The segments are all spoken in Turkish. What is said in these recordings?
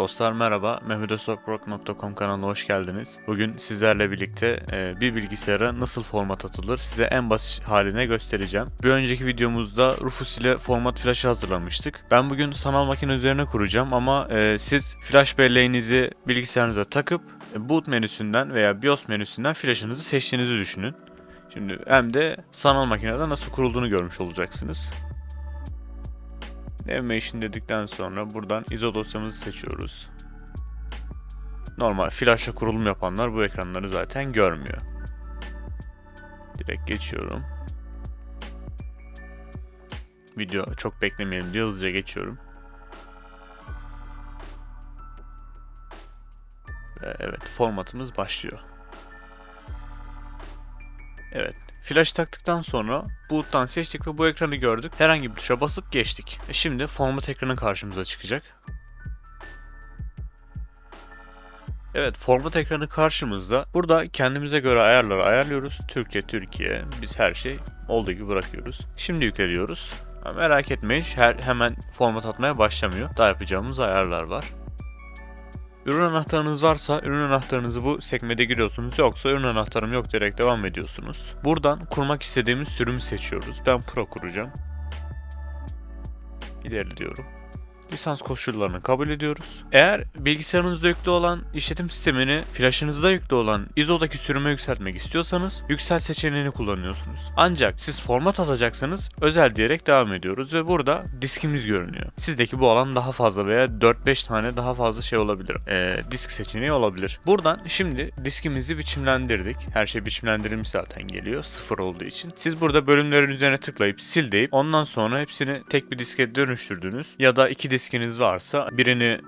Dostlar merhaba, mehmetosokbrok.com kanalına hoş geldiniz. Bugün sizlerle birlikte e, bir bilgisayara nasıl format atılır size en basit haline göstereceğim. Bir önceki videomuzda Rufus ile format flaşı hazırlamıştık. Ben bugün sanal makine üzerine kuracağım ama e, siz flash belleğinizi bilgisayarınıza takıp e, boot menüsünden veya BIOS menüsünden flaşınızı seçtiğinizi düşünün. Şimdi hem de sanal makinede nasıl kurulduğunu görmüş olacaksınız. Navigation dedikten sonra buradan ISO dosyamızı seçiyoruz. Normal flashla kurulum yapanlar bu ekranları zaten görmüyor. Direkt geçiyorum. Video çok beklemeyelim diye hızlıca geçiyorum. Ve evet formatımız başlıyor. Evet. Flash taktıktan sonra boot'tan seçtik ve bu ekranı gördük. Herhangi bir tuşa basıp geçtik. E şimdi format ekranı karşımıza çıkacak. Evet format ekranı karşımızda. Burada kendimize göre ayarları ayarlıyoruz. Türkçe, Türkiye. Biz her şey olduğu gibi bırakıyoruz. Şimdi yüklediyoruz. Merak etmeyin her, hemen format atmaya başlamıyor. Daha yapacağımız ayarlar var. Ürün anahtarınız varsa ürün anahtarınızı bu sekmede giriyorsunuz. Yoksa ürün anahtarım yok diyerek devam ediyorsunuz. Buradan kurmak istediğimiz sürümü seçiyoruz. Ben Pro kuracağım. İleri diyorum. Lisans koşullarını kabul ediyoruz. Eğer bilgisayarınızda yüklü olan işletim sistemini flaşınızda yüklü olan ISO'daki sürüme yükseltmek istiyorsanız yüksel seçeneğini kullanıyorsunuz. Ancak siz format atacaksanız özel diyerek devam ediyoruz ve burada diskimiz görünüyor. Sizdeki bu alan daha fazla veya 4-5 tane daha fazla şey olabilir. Ee, disk seçeneği olabilir. Buradan şimdi diskimizi biçimlendirdik. Her şey biçimlendirilmiş zaten geliyor sıfır olduğu için. Siz burada bölümlerin üzerine tıklayıp sil deyip ondan sonra hepsini tek bir diske dönüştürdünüz ya da iki diskiniz varsa birini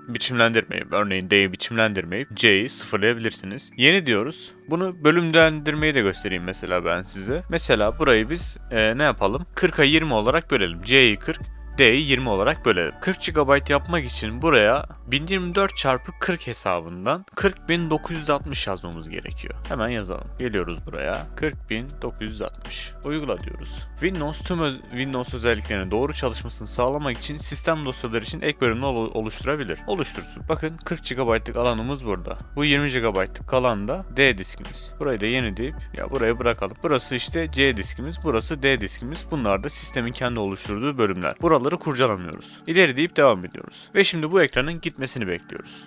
biçimlendirmeyip örneğin D'yi biçimlendirmeyip C'yi sıfırlayabilirsiniz. Yeni diyoruz. Bunu bölümlendirmeyi de göstereyim mesela ben size. Mesela burayı biz e, ne yapalım? 40'a 20 olarak bölelim. C'yi 40, D'yi 20 olarak bölelim. 40 GB yapmak için buraya 1024 çarpı 40 hesabından 40960 yazmamız gerekiyor. Hemen yazalım. Geliyoruz buraya. 40960. Uygula diyoruz. Windows tüm öz- Windows özelliklerinin doğru çalışmasını sağlamak için sistem dosyaları için ek olu- oluşturabilir. Oluştursun. Bakın 40 GB'lık alanımız burada. Bu 20 GB'lık alan da D diskimiz. Burayı da yeni deyip ya buraya bırakalım. Burası işte C diskimiz, burası D diskimiz. Bunlar da sistemin kendi oluşturduğu bölümler. Buraları kurcalamıyoruz. İleri deyip devam ediyoruz. Ve şimdi bu ekranın gitmesini bekliyoruz.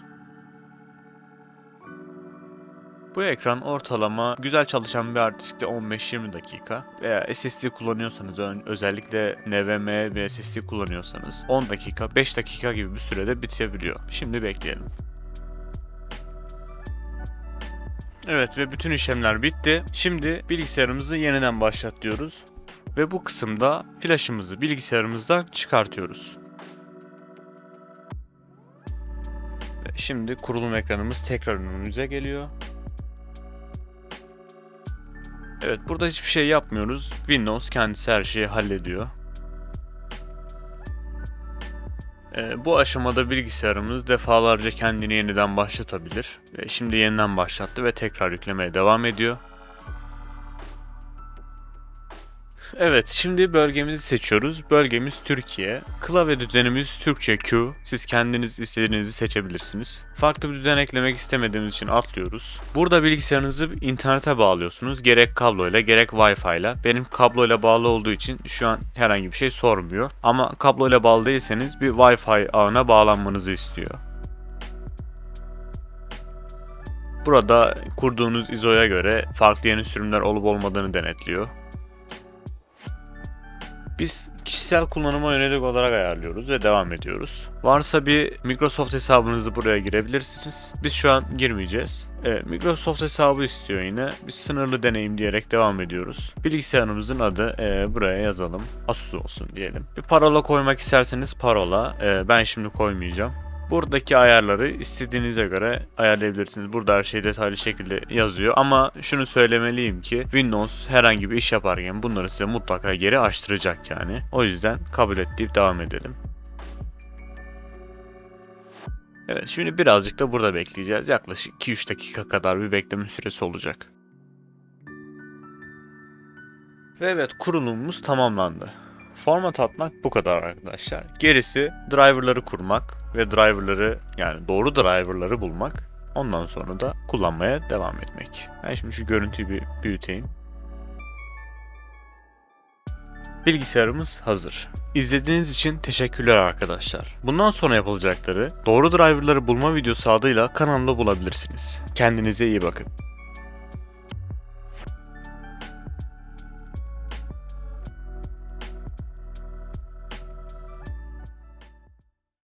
Bu ekran ortalama güzel çalışan bir hard diskte 15-20 dakika veya SSD kullanıyorsanız özellikle NVMe ve SSD kullanıyorsanız 10 dakika 5 dakika gibi bir sürede bitebiliyor. Şimdi bekleyelim. Evet ve bütün işlemler bitti. Şimdi bilgisayarımızı yeniden başlat diyoruz. Ve bu kısımda flaşımızı bilgisayarımızdan çıkartıyoruz. Ve Şimdi kurulum ekranımız tekrar önümüze geliyor. Evet burada hiçbir şey yapmıyoruz. Windows kendisi her şeyi hallediyor. Ee, bu aşamada bilgisayarımız defalarca kendini yeniden başlatabilir. Ve şimdi yeniden başlattı ve tekrar yüklemeye devam ediyor. Evet, şimdi bölgemizi seçiyoruz. Bölgemiz Türkiye. Klavye düzenimiz Türkçe Q. Siz kendiniz istediğinizi seçebilirsiniz. Farklı bir düzen eklemek istemediğimiz için atlıyoruz. Burada bilgisayarınızı internete bağlıyorsunuz. Gerek kabloyla gerek Wi-Fi ile. Benim kabloyla bağlı olduğu için şu an herhangi bir şey sormuyor. Ama kabloyla bağlı değilseniz bir Wi-Fi ağına bağlanmanızı istiyor. Burada kurduğunuz ISO'ya göre farklı yeni sürümler olup olmadığını denetliyor. Biz kişisel kullanıma yönelik olarak ayarlıyoruz ve devam ediyoruz. Varsa bir Microsoft hesabınızı buraya girebilirsiniz. Biz şu an girmeyeceğiz. Evet, Microsoft hesabı istiyor yine. Biz sınırlı deneyim diyerek devam ediyoruz. Bilgisayarımızın adı e, buraya yazalım. Asus olsun diyelim. Bir parola koymak isterseniz parola. E, ben şimdi koymayacağım. Buradaki ayarları istediğinize göre ayarlayabilirsiniz. Burada her şey detaylı şekilde yazıyor ama şunu söylemeliyim ki Windows herhangi bir iş yaparken bunları size mutlaka geri açtıracak yani. O yüzden kabul et deyip devam edelim. Evet şimdi birazcık da burada bekleyeceğiz. Yaklaşık 2-3 dakika kadar bir bekleme süresi olacak. Ve evet kurulumumuz tamamlandı. Format atmak bu kadar arkadaşlar. Gerisi driverları kurmak ve driverları yani doğru driverları bulmak. Ondan sonra da kullanmaya devam etmek. Ben şimdi şu görüntüyü bir büyüteyim. Bilgisayarımız hazır. İzlediğiniz için teşekkürler arkadaşlar. Bundan sonra yapılacakları doğru driverları bulma videosu adıyla kanalımda bulabilirsiniz. Kendinize iyi bakın.